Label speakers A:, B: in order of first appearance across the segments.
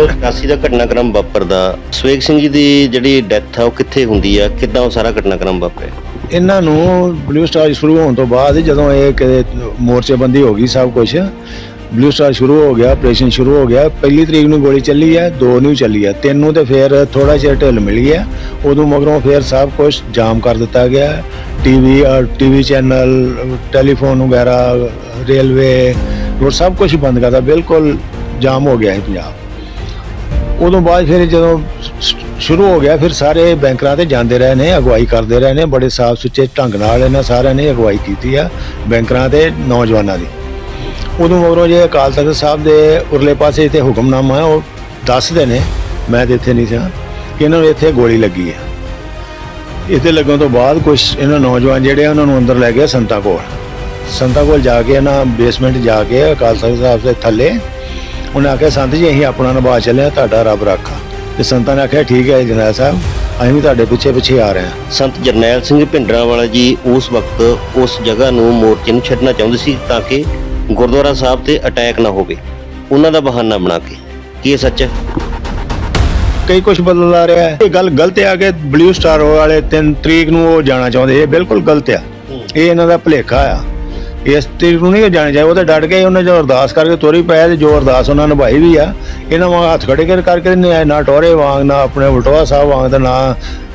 A: ਜਦੋਂ 84 ਦਾ ਘਟਨਾਕ੍ਰਮ ਵਾਪਰਦਾ ਸਵੇਗ ਸਿੰਘ ਜੀ ਦੀ ਜਿਹੜੀ ਡੈਥ ਆ, ਉਹ ਕਿੱਥੇ ਹੁੰਦੀ ਆ? ਕਿੱਦਾਂ ਉਹ ਸਾਰਾ ਘਟਨਾਕ੍ਰਮ ਵਾਪਰਿਆ?
B: ਇਹਨਾਂ ਨੂੰ ਬਲੂ ਸਟਾਰ ਸ਼ੁਰੂ ਹੋਣ ਤੋਂ ਬਾਅਦ ਜਦੋਂ ਇਹ ਕਿਤੇ ਮੋਰਚੇਬੰਦੀ ਹੋ ਗਈ ਸਭ ਕੁਝ ਬਲੂ ਸਟਾਰ ਸ਼ੁਰੂ ਹੋ ਗਿਆ ਆਪਰੇਸ਼ਨ ਸ਼ੁਰੂ ਹੋ ਗਿਆ, ਪਹਿਲੀ ਤਰੀਕ ਨੂੰ ਗੋਲੀ ਚੱਲੀ ਹੈ ਦੋ ਨੂੰ ਚੱਲੀ ਹੈ ਤਿੰਨ ਨੂੰ ਤੇ ਫਿਰ ਥੋੜਾ ਜਿਹਾ ਢਿੱਲ ਮਿਲ ਗਿਆ ਉਦੋਂ ਮਗਰੋਂ ਫਿਰ ਸਭ ਕੁਝ ਜਾਮ ਕਰ ਦਿੱਤਾ ਗਿਆ ਟੀਵੀ ਔਰ ਟੀਵੀ ਚੈਨਲ ਟੈਲੀਫੋਨ ਵਗੈਰਾ ਰੇਲਵੇ ਉਹ ਸਭ ਕੁਝ ਬੰਦ ਕਰਤਾ, ਬਿਲਕੁਲ ਜਾਮ ਹੋ ਗਿਆ ਹੈ ਪੰਜਾਬ। ਉਦੋਂ ਬਾਅਦ ਫਿਰ ਜਦੋਂ ਸ਼ੁਰੂ ਹੋ ਗਿਆ, ਫਿਰ ਸਾਰੇ ਬੈਂਕਰਾਂ ਤੇ ਜਾਂਦੇ ਰਹੇ ਨੇ, ਅਗਵਾਈ ਕਰਦੇ ਰਹੇ ਨੇ, ਬੜੇ ਸਾਫ਼ ਸੁੱਚੇ ਢੰਗ ਨਾਲ ਇਹਨਾਂ ਸਾਰਿਆਂ ਨੇ ਅਗਵਾਈ ਕੀਤੀ ਆ ਬੈਂਕਰਾਂ ਤੇ ਨੌਜਵਾਨਾਂ ਦੀ। ਉਦੋਂ ਮਗਰੋਂ ਜੇ ਅਕਾਲ ਤਖਤ ਸਾਹਿਬ ਦੇ ਉਰਲੇ ਪਾਸੇ ਤੇ ਹੁਕਮਨਾਮਾ ਹੈ, ਉਹ ਦੱਸਦੇ ਨੇ, ਮੈਂ ਤੇ ਇੱਥੇ ਨਹੀਂ ਸੀ, ਕਿ ਇਹਨਾਂ ਨੂੰ ਇੱਥੇ ਗੋਲੀ ਲੱਗੀ ਹੈ ਇੱਥੇ ਲੱਗਣ ਤੋਂ ਬਾਅਦ ਕੁਝ ਇਹਨਾਂ ਨੌਜਵਾਨ ਜਿਹੜੇ ਆ, ਉਹਨਾਂ ਨੂੰ ਅੰਦਰ ਲੈ ਗਏ ਸੰਤਾ ਕੋਲ। ਸੰਤਾ ਕੋਲ ਜਾ ਕੇ ਇਹਨਾਂ ਬੇਸਮੈਂਟ ਜਾ ਕੇ ਅਕਾਲ ਤਖਤ ਸਾਹਿਬ ਦੇ ਥੱਲੇ ਉਹਨੇ ਆਖਿਆ ਸੰਤ ਜੀ ਅਸੀਂ ਆਪਣਾ ਨਿਭਾ ਚੱਲੇ ਹਾਂ ਤੁਹਾਡਾ ਰੱਬ ਰਾਖਾ। ਤੇ ਸੰਤਾਂ ਨੇ ਆਖਿਆ ਠੀਕ ਹੈ ਜਨਰਲ ਸਾਹਿਬ ਅਸੀਂ ਵੀ ਤੁਹਾਡੇ ਪਿੱਛੇ ਪਿੱਛੇ ਆ ਰਹੇ ਹਾਂ।
A: ਸੰਤ ਜਰਨੈਲ ਸਿੰਘ ਭਿੰਡਰਾਂਵਾਲਾ ਜੀ ਉਸ ਵਕਤ ਉਸ ਜਗ੍ਹਾ ਨੂੰ ਮੋਰਚੇ ਨੂੰ ਛੱਡਣਾ ਚਾਹੁੰਦੇ ਸੀ ਤਾਂ ਕਿ ਗੁਰਦੁਆਰਾ ਸਾਹਿਬ ਤੇ ਅਟੈਕ ਨਾ ਹੋਵੇ। ਉਹਨਾਂ ਦਾ ਬਹਾਨਾ ਬਣਾ ਕੇ। ਕੀ ਇਹ ਸੱਚ ਹੈ?
B: ਕਈ ਕੁਝ ਬਦਲ ਆ ਰਿਹਾ ਹੈ। ਇਹ ਗੱਲ ਗਲਤ ਹੈ ਕਿ ਬਲੂ ਸਟਾਰ ਵਾਲੇ 3 ਤਰੀਕ ਨੂੰ ਉਹ ਜਾਣਾ ਚਾਹੁੰਦੇ ਇਹ ਬਿਲਕੁਲ ਗਲਤ ਆ। ਇਹ ਇਹਨਾਂ ਦਾ ਭੁਲੇਖਾ ਆ। ਇਸ ਤਰੀਕ ਨੂੰ ਨਹੀਂ ਜਾਣੇ ਚਾਹੀਦਾ ਉਹ ਤਾਂ ਡਟ ਗਏ, ਉਹਨੇ ਜੋ ਅਰਦਾਸ ਕਰਕੇ ਤੋਰੀ ਪਾਇਆ ਤੇ ਜੋ ਅਰਦਾਸ ਉਹਨਾਂ ਨਿਭਾਈ ਵੀ ਆ, ਇਹਨਾਂ ਵਾਂਗ ਹੱਥ ਖੜੇ ਕਰ ਕਰਕੇ ਨਹੀਂ ਨਾ ਟੋਰੇ ਵਾਂਗ, ਨਾ ਆਪਣੇ ਵਟਵਾ ਸਾਹਿਬ ਵਾਂਗ ਦਾ ਨਾ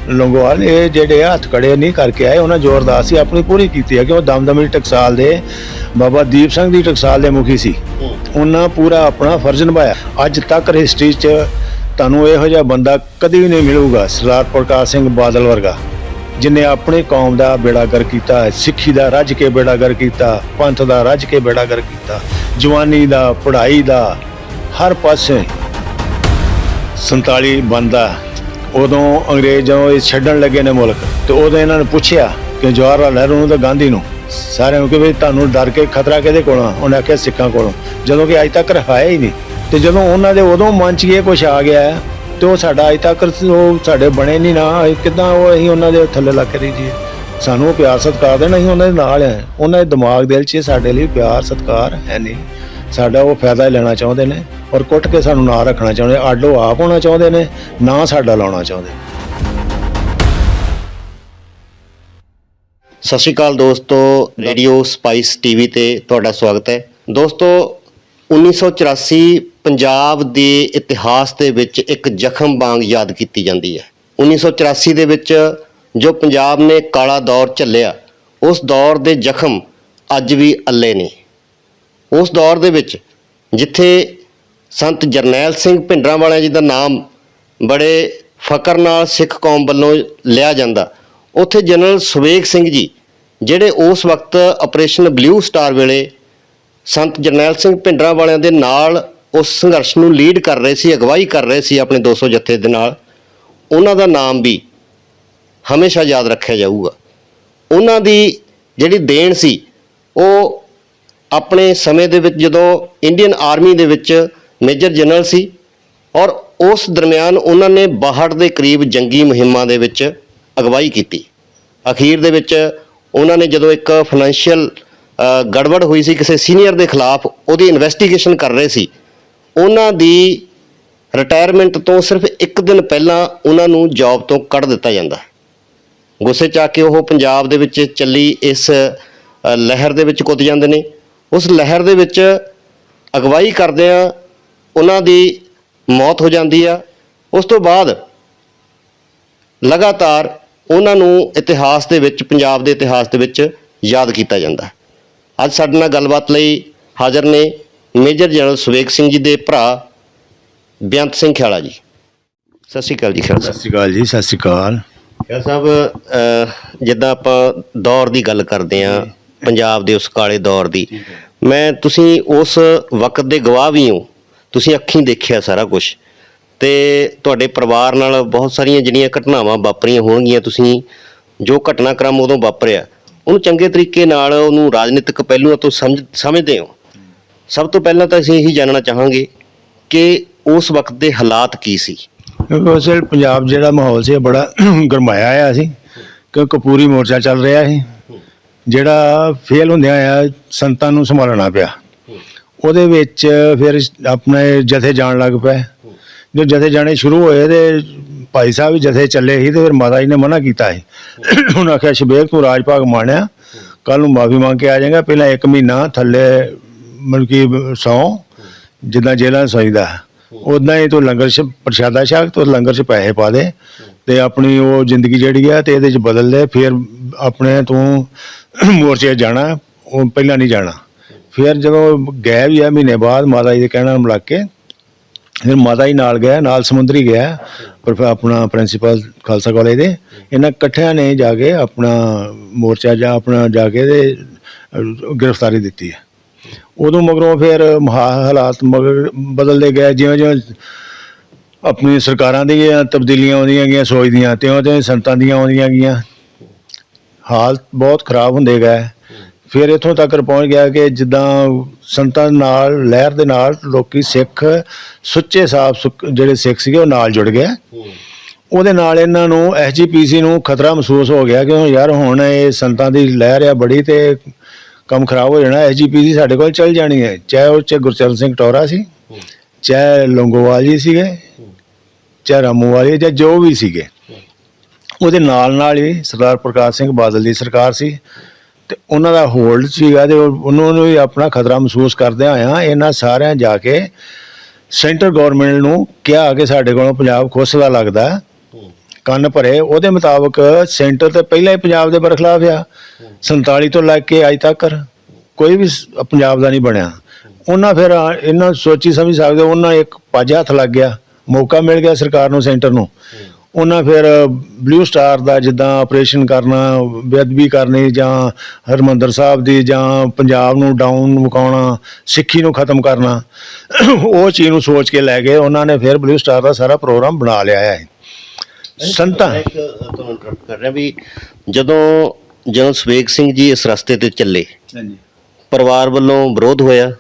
B: ਲੰਗੋਵਾਲ, ਇਹ ਜਿਹੜੇ ਆ ਹੱਥ ਖੜੇ ਨਹੀਂ ਕਰਕੇ ਆਏ, ਉਹਨਾਂ ਜੋ ਅਰਦਾਸ ਸੀ ਆਪਣੀ ਪੂਰੀ ਕੀਤੀ ਹੈ ਕਿ ਉਹ ਦਮਦਮੀ ਟਕਸਾਲ ਦੇ ਬਾਬਾ ਦੀਪ ਸਿੰਘ ਦੀ ਟਕਸਾਲ ਦੇ ਮੁਖੀ ਸੀ। ਉਹਨਾਂ ਪੂਰਾ ਆਪਣਾ ਫਰਜ਼ ਨਿਭਾਇਆ। ਅੱਜ ਤੱਕ ਹਿਸਟਰੀ 'ਚ ਤੁਹਾਨੂੰ ਇਹੋ ਜਿਹਾ ਬੰਦਾ ਕਦੀ ਵੀ ਨਹੀਂ ਮਿਲੂਗਾ, ਸਰਦਾਰ ਪ੍ਰਕਾਸ਼ ਸਿੰਘ ਬਾਦਲ ਵਰਗਾ। ਜਿਨੇ ਆਪਣੇ ਕੌਮ ਦਾ ਬੇੜਾਗਰ ਕੀਤਾ, ਸਿੱਖੀ ਦਾ ਰੱਜ ਕੇ ਬੇੜਾਗਰ ਕੀਤਾ, ਪੰਥ ਦਾ ਰੱਜ ਕੇ ਬੇੜਾਗਰ ਕੀਤਾ, ਜਵਾਨੀ ਦਾ, ਪੜ੍ਹਾਈ ਦਾ, ਹਰ ਪਾਸੇ 47 ਬੰਦਾ ਉਦੋਂ ਅੰਗਰੇਜ਼ ਜਦੋਂ ਇਹ ਛੱਡਣ ਲੱਗੇ ਨੇ ਮੁਲਕ, ਤੇ ਉਦੋਂ ਇਹਨਾਂ ਨੇ ਪੁੱਛਿਆ ਕਿ ਜਵਾਹਰ ਲਾਲ ਨਹਿਰੂ ਨੂੰ ਤੇ ਗਾਂਧੀ ਨੂੰ, ਸਾਰਿਆਂ ਨੂੰ ਕਿ ਵੀ ਤੁਹਾਨੂੰ ਡਰ ਕੇ ਖਤਰਾ ਕਿਹਦੇ ਕੋਲੋਂ ਆ? ਉਹਨੇ ਆਖਿਆ ਸਿੱਖਾਂ ਕੋਲੋਂ। ਜਦੋਂ ਕਿ ਅੱਜ ਤੱਕ ਰਹਾਇਆ ਹੀ ਨਹੀਂ। ਤੇ ਜਦੋਂ ਉਹਨਾਂ ਦੇ ਉਦੋਂ ਮਨ 'ਚ ਇਹ ਕੁਝ ਆ ਗਿਆ ਤੇ ਉਹ ਸਾਡਾ ਅੱਜ ਤੱਕ ਉਹ ਸਾਡੇ ਬਣੇ ਨਹੀਂ ਨਾ। ਕਿਦਾਂ ਉਹ ਅਸੀਂ ਉਹਨਾਂ ਦੇ ਥੱਲੇ ਲੱਗ ਕੇ ਰਹੀਏ। ਸਾਨੂੰ ਉਹ ਪਿਆਰ ਸਤਿਕਾਰ ਦੇਣ, ਅਸੀਂ ਉਹਨਾਂ ਦੇ ਨਾਲ ਹੈ ਉਹਨਾਂ ਦੇ ਦਿਮਾਗ ਦਿਲ 'ਚ ਸਾਡੇ ਲਈ ਪਿਆਰ ਸਤਿਕਾਰ ਹੈ ਨਹੀਂ। ਸਾਡਾ ਉਹ ਫਾਇਦਾ ਲੈਣਾ ਚਾਹੁੰਦੇ ਨੇ ਔਰ ਕੁੱਟ ਕੇ ਸਾਨੂੰ ਨਾ ਰੱਖਣਾ ਚਾਹੁੰਦੇ। ਅੱਡ ਉਹ ਆਪ ਹੋਣਾ ਚਾਹੁੰਦੇ ਨੇ, ਨਾ ਸਾਡਾ ਲਾਉਣਾ ਚਾਹੁੰਦੇ।
A: ਸਤਿ ਸ਼੍ਰੀ ਅਕਾਲ ਦੋਸਤੋ, ਰੇਡੀਓ ਸਪਾਈਸ ਟੀਵੀ ਤੇ ਤੁਹਾਡਾ ਸਵਾਗਤ ਹੈ। ਦੋਸਤੋ 1984 ਪੰਜਾਬ ਦੇ ਇਤਿਹਾਸ ਦੇ ਵਿੱਚ ਇੱਕ ਜ਼ਖਮ ਵਾਂਗ ਯਾਦ ਕੀਤੀ ਜਾਂਦੀ ਹੈ। 1984 ਦੇ ਵਿੱਚ ਜੋ ਪੰਜਾਬ ਨੇ ਕਾਲਾ ਦੌਰ ਝੱਲਿਆ, ਉਸ ਦੌਰ ਦੇ ਜ਼ਖਮ ਅੱਜ ਵੀ ਅੱਲੇ ਨੇ। ਉਸ ਦੌਰ ਦੇ ਵਿੱਚ ਜਿੱਥੇ ਸੰਤ ਜਰਨੈਲ ਸਿੰਘ ਭਿੰਡਰਾਂ ਵਾਲਿਆਂ ਜੀ ਦਾ ਨਾਮ ਬੜੇ ਫਕਰ ਨਾਲ ਸਿੱਖ ਕੌਮ ਵੱਲੋਂ ਲਿਆ ਜਾਂਦਾ, ਉੱਥੇ ਜਨਰਲ ਸੁਵੇਗ ਸਿੰਘ ਜੀ, ਜਿਹੜੇ ਉਸ ਵਕਤ ਆਪਰੇਸ਼ਨ ਬਲੂ ਸਟਾਰ ਵੇਲੇ ਸੰਤ ਜਰਨੈਲ ਸਿੰਘ ਭਿੰਡਰਾਂ ਵਾਲਿਆਂ ਦੇ ਨਾਲ ਉਸ ਸੰਘਰਸ਼ ਨੂੰ ਲੀਡ ਕਰ ਰਹੇ ਸੀ, ਅਗਵਾਈ ਕਰ ਰਹੇ ਸੀ ਆਪਣੇ 200 ਜੱਥੇ ਦੇ ਨਾਲ, ਉਹਨਾਂ ਦਾ ਨਾਮ ਵੀ ਹਮੇਸ਼ਾ ਯਾਦ ਰੱਖਿਆ ਜਾਊਗਾ। ਉਹਨਾਂ ਦੀ ਜਿਹੜੀ ਦੇਣ ਸੀ, ਉਹ ਆਪਣੇ ਸਮੇਂ ਦੇ ਵਿੱਚ ਜਦੋਂ ਇੰਡੀਅਨ ਆਰਮੀ ਦੇ ਵਿੱਚ ਮੇਜਰ ਜਨਰਲ ਸੀ ਔਰ ਉਸ ਦਰਮਿਆਨ ਉਹਨਾਂ ਨੇ 62 ਦੇ ਕਰੀਬ ਜੰਗੀ ਮੁਹਿੰਮਾਂ ਦੇ ਵਿੱਚ ਅਗਵਾਈ ਕੀਤੀ। ਅਖੀਰ ਦੇ ਵਿੱਚ ਉਹਨਾਂ ਨੇ ਜਦੋਂ ਇੱਕ ਫਾਈਨੈਂਸ਼ੀਅਲ ਗੜਬੜ ਹੋਈ ਸੀ, ਕਿਸੇ ਸੀਨੀਅਰ ਦੇ ਖਿਲਾਫ ਉਹਦੀ ਇਨਵੈਸਟੀਗੇਸ਼ਨ ਕਰ ਰਹੇ ਸੀ ਉਹਨਾਂ ਦੀ ਰਿਟਾਇਰਮੈਂਟ ਤੋਂ ਸਿਰਫ ਇੱਕ ਦਿਨ ਪਹਿਲਾਂ ਉਹਨਾਂ ਨੂੰ ਜੌਬ ਤੋਂ ਕੱਢ ਦਿੱਤਾ ਜਾਂਦਾ ਗੁੱਸੇ ਚ ਆ ਕੇ ਉਹ ਪੰਜਾਬ ਦੇ ਵਿੱਚ ਚੱਲੀ, ਇਸ ਲਹਿਰ ਦੇ ਵਿੱਚ ਕੁੱਦ ਜਾਂਦੇ ਨੇ। ਉਸ ਲਹਿਰ ਦੇ ਵਿੱਚ ਅਗਵਾਈ ਕਰਦਿਆਂ ਉਹਨਾਂ ਦੀ ਮੌਤ ਹੋ ਜਾਂਦੀ ਆ। ਉਸ ਤੋਂ ਬਾਅਦ ਲਗਾਤਾਰ ਉਹਨਾਂ ਨੂੰ ਇਤਿਹਾਸ ਦੇ ਵਿੱਚ, ਪੰਜਾਬ ਦੇ ਇਤਿਹਾਸ ਦੇ ਵਿੱਚ ਯਾਦ ਕੀਤਾ ਜਾਂਦਾ ਅੱਜ ਸਾਡੇ ਨਾਲ ਗੱਲਬਾਤ ਲਈ ਹਾਜ਼ਰ ਨੇ। ਮੇਜਰ ਜਨਰਲ ਸੁਵੇਗ ਸਿੰਘ ਜੀ ਦੇ ਭਰਾ ਬੇਅੰਤ ਸਿੰਘ ਖਿਆਲਾ ਜੀ। ਸਤਿ ਸ਼੍ਰੀ ਅਕਾਲ ਜੀ ਖਿਆਲਾ
B: ਸਤਿ
A: ਸਾਹਿਬ
B: ਸ਼੍ਰੀ ਅਕਾਲ ਜੀ ਸਤਿ ਸ਼੍ਰੀ ਅਕਾਲ।
A: ਖਿਆਲਾ ਸਾਹਿਬ ਅਹ, ਜਿੱਦਾਂ ਆਪਾਂ ਦੌਰ ਦੀ ਗੱਲ ਕਰਦੇ ਆਂ ਪੰਜਾਬ ਦੇ ਉਸ ਕਾਲੇ ਦੌਰ ਦੀ। ਮੈਂ ਤੁਸੀਂ ਉਸ ਵਕਤ ਦੇ ਗਵਾਹ ਵੀ ਹੋ। ਤੁਸੀਂ ਅੱਖੀਂ ਦੇਖਿਆ ਸਾਰਾ ਕੁਝ ਤੇ ਤੁਹਾਡੇ ਪਰਿਵਾਰ ਨਾਲ ਬਹੁਤ ਸਾਰੀਆਂ ਜਿਹੜੀਆਂ ਘਟਨਾਵਾਂ ਵਾਪਰੀਆਂ ਹੋਣਗੀਆਂ ਤੁਸੀਂ ਜੋ ਘਟਨਾਕ੍ਰਮ ਉਦੋਂ ਵਾਪਰਿਆ ਉਹਨੂੰ ਚੰਗੇ ਤਰੀਕੇ ਨਾਲ ਉਹਨੂੰ ਰਾਜਨੀਤਿਕ ਪਹਿਲੂਆਂ ਤੋਂ ਸਮਝ ਸਮਝਦੇ ਹੋ? ਸਭ ਤੋਂ ਪਹਿਲਾਂ ਤਾਂ ਅਸੀਂ ਇਹੀ ਜਾਣਨਾ ਚਾਹਾਂਗੇ ਕਿ ਉਸ ਵਕਤ ਦੇ ਹਾਲਾਤ ਕੀ ਸੀ।
B: ਉਸ ਵੇਲੇ ਪੰਜਾਬ ਜਿਹੜਾ ਮਾਹੌਲ ਸੀ ਬੜਾ ਗਰਮਾਇਆ ਆਇਆ ਸੀ। ਕਿਉਂਕਿ ਕਪੂਰੀ ਮੋਰਚਾ ਚੱਲ ਰਿਹਾ ਸੀ। ਜਿਹੜਾ ਫੇਲ ਹੁੰਦਿਆਂ ਆ ਸੰਤਾਂ ਨੂੰ ਸੰਭਾਲਣਾ ਪਿਆ। ਉਹਦੇ ਵਿੱਚ ਫਿਰ ਆਪਣੇ ਜਥੇ ਜਾਣ ਲੱਗ ਪਏ। ਜੋ ਜਥੇ ਜਾਣੇ ਸ਼ੁਰੂ ਹੋਏ ਤੇ ਭਾਈ ਸਾਹਿਬ ਵੀ ਜਥੇ ਚੱਲੇ ਸੀ ਤੇ ਫਿਰ ਮਾਤਾ ਜੀ ਨੇ ਮਨਾ ਕੀਤਾ ਸੀ। ਉਹਨਾਂ ਆਖਿਆ ਸ਼ਬੇਕ ਤੂੰ ਰਾਜ ਭਾਗ ਮਾਣਿਆ। ਕੱਲ ਨੂੰ ਮਾਫੀ ਮੰਗ ਕੇ ਆ ਜਾਏਗਾ। ਪਹਿਲਾਂ ਇੱਕ ਮਹੀਨਾ ਥੱਲੇ ਮਤਲਬ ਕਿ ਸੌ, ਜਿੱਦਾਂ ਜੇਲ੍ਹਾਂ 'ਚ ਸੌਂਦਾ ਉਦਾਂ ਹੀ ਤੂੰ ਲੰਗਰ 'ਚ, ਪ੍ਰਸ਼ਾਦਾ ਛਕ ਤੂੰ ਲੰਗਰ 'ਚ ਪੈਸੇ ਪਾ ਦੇ ਤੇ ਆਪਣੀ ਉਹ ਜ਼ਿੰਦਗੀ ਜਿਹੜੀ ਆ ਤੇ ਇਹਦੇ 'ਚ ਬਦਲ ਦੇ, ਫਿਰ ਆਪਣੇ ਤੂੰ ਮੋਰਚੇ 'ਚ ਜਾਣਾ, ਉਹ ਪਹਿਲਾਂ ਨਹੀਂ ਜਾਣਾ। ਫਿਰ ਜਦੋਂ ਗਏ ਵੀ ਆ, ਮਹੀਨੇ ਬਾਅਦ ਮਾਤਾ ਜੀ ਦੇ ਕਹਿਣਾ ਨੂੰ ਮਿਲ ਕੇ, ਫਿਰ ਮਾਤਾ ਜੀ ਨਾਲ ਗਿਆ, ਨਾਲ ਸਮੁੰਦਰੀ ਗਿਆ, ਪਰ ਆਪਣਾ ਪ੍ਰਿੰਸੀਪਲ ਖਾਲਸਾ ਕਾਲਜ ਦੇ, ਇਹਨਾਂ ਇਕੱਠਿਆਂ ਨੇ ਜਾ ਕੇ ਆਪਣਾ ਮੋਰਚਾ ਜਾਂ ਆਪਣਾ ਜਾ ਕੇ ਤੇ ਗ੍ਰਿਫਤਾਰੀ ਦਿੱਤੀ ਹੈ ਉਦੋਂ ਮਗਰੋਂ ਫਿਰ ਮਹਾ- ਹਾਲਾਤ ਮਗਰ ਬਦਲਦੇ ਗਏ। ਜਿਵੇਂ ਜਿਵੇਂ ਆਪਣੀ ਸਰਕਾਰਾਂ ਦੀਆਂ ਤਬਦੀਲੀਆਂ ਆਉਂਦੀਆਂ ਗਈਆਂ ਸੋਚਦੀਆਂ ਤਿਉਂ ਤਿਉਂ ਸੰਤਾਂ ਦੀਆਂ ਆਉਂਦੀਆਂ ਗਈਆਂ। ਹਾਲਤ ਬਹੁਤ ਖਰਾਬ ਹੁੰਦੇ ਗਏ। ਫਿਰ ਇੱਥੋਂ ਤੱਕ ਪਹੁੰਚ ਗਿਆ ਕਿ ਜਿੱਦਾਂ ਸੰਤਾਂ ਨਾਲ, ਲਹਿਰ ਦੇ ਨਾਲ ਲੋਕੀ ਸਿੱਖ, ਸੁੱਚੇ ਸਾਫ਼ ਜਿਹੜੇ ਸਿੱਖ ਸੀਗੇ, ਉਹ ਨਾਲ ਜੁੜ ਗਏ। ਉਹਦੇ ਨਾਲ ਇਹਨਾਂ ਨੂੰ ਐਸਜੀਪੀਸੀ ਨੂੰ ਖਤਰਾ ਮਹਿਸੂਸ ਹੋ ਗਿਆ ਕਿ ਹੁਣ ਯਾਰ ਹੁਣ ਇਹ ਸੰਤਾਂ ਦੀ ਲਹਿਰ ਆ ਬੜੀ ਤੇ ਕੰਮ ਖਰਾਬ ਹੋ ਜਾਣਾ ਐਸਜੀਪੀਸੀ ਸਾਡੇ ਕੋਲ ਚੱਲ ਜਾਣੀ ਹੈ। ਚਾਹੇ ਉਹ ਚ ਗੁਰਚਰਨ ਸਿੰਘ ਟੋਰਾ ਸੀ ਚਾਹੇ ਲੰਗੋਵਾਲ ਜੀ ਸੀਗੇ ਚਾਹੇ ਰਾਮੂਵਾਲ ਜਾਂ ਜੋ ਵੀ ਸੀਗੇ। ਉਹਦੇ ਨਾਲ ਨਾਲ ਹੀ ਸਰਦਾਰ ਪ੍ਰਕਾਸ਼ ਸਿੰਘ ਬਾਦਲ ਦੀ ਸਰਕਾਰ ਸੀ। ਤੇ ਉਹਨਾਂ ਦਾ ਹੋਲਡ ਸੀਗਾ ਤੇ ਉਹ- ਉਹਨਾਂ ਨੂੰ ਵੀ ਆਪਣਾ ਖਤਰਾ ਮਹਿਸੂਸ ਕਰਦੇ ਆਇਆ ਇਹਨਾਂ ਸਾਰਿਆਂ ਜਾ ਕੇ ਸੈਂਟਰ ਗਵਰਨਮੈਂਟ ਨੂੰ ਕਿਹਾ ਕਿ ਸਾਡੇ ਕੋਲੋਂ ਪੰਜਾਬ ਖੁੱਸਦਾ ਲੱਗਦਾ। ਕੰਨ ਭਰੇ, ਉਹਦੇ ਮੁਤਾਬਕ ਸੈਂਟਰ ਤੇ ਪਹਿਲਾਂ ਹੀ ਪੰਜਾਬ ਦੇ ਬਰਖਲਾਫ ਆ। 47 ਤੋਂ ਲੈ ਕੇ ਅੱਜ ਤੱਕ ਕੋਈ ਵੀ ਪੰਜਾਬ ਦਾ ਨਹੀਂ ਬਣਿਆ। ਉਹਨਾਂ ਫਿਰ ਇਹਨਾਂ ਸੋਚੀ ਸਮਝ ਸਕਦੇ ਉਹਨਾਂ ਇੱਕ ਪੱਜ ਹੱਥ ਲੱਗ ਗਿਆ। ਮੌਕਾ ਮਿਲ ਗਿਆ ਸਰਕਾਰ ਨੂੰ, ਸੈਂਟਰ ਨੂੰ। ਉਹਨਾਂ ਫਿਰ ਬਲੂ ਸਟਾਰ ਦਾ ਜਿੱਦਾਂ ਆਪਰੇਸ਼ਨ ਕਰਨਾ, ਬੇਅਦਬੀ ਕਰਨੀ ਜਾਂ ਹਰਮੰਦਰ ਸਾਹਿਬ ਦੀ ਜਾਂ ਪੰਜਾਬ ਨੂੰ ਡਾਊਨ ਮੁਕਾਉਣਾ, ਸਿੱਖੀ ਨੂੰ ਖਤਮ ਕਰਨਾ, ਉਹ ਚੀਜ਼ ਨੂੰ ਸੋਚ ਕੇ ਲੈ ਗਏ। ਉਹਨਾਂ ਨੇ ਫਿਰ ਬਲੂ ਸਟਾਰ ਦਾ ਸਾਰਾ ਪ੍ਰੋਗਰਾਮ ਬਣਾ ਲਿਆ ਹੈ। ਸੰਤਾਂ।
A: ਤੁਹਾਨੂੰ ਇੰਟਰਪਟ ਕਰ ਰਿਹਾ ਵੀ ਜਦੋਂ ਜਦੋਂ ਸਵੇਗ ਸਿੰਘ ਜੀ ਇਸ ਰਸਤੇ ਤੇ ਚੱਲੇ
B: ਹਾਂਜੀ।
A: ਪਰਿਵਾਰ ਵੱਲੋਂ ਵਿਰੋਧ ਹੋਇਆ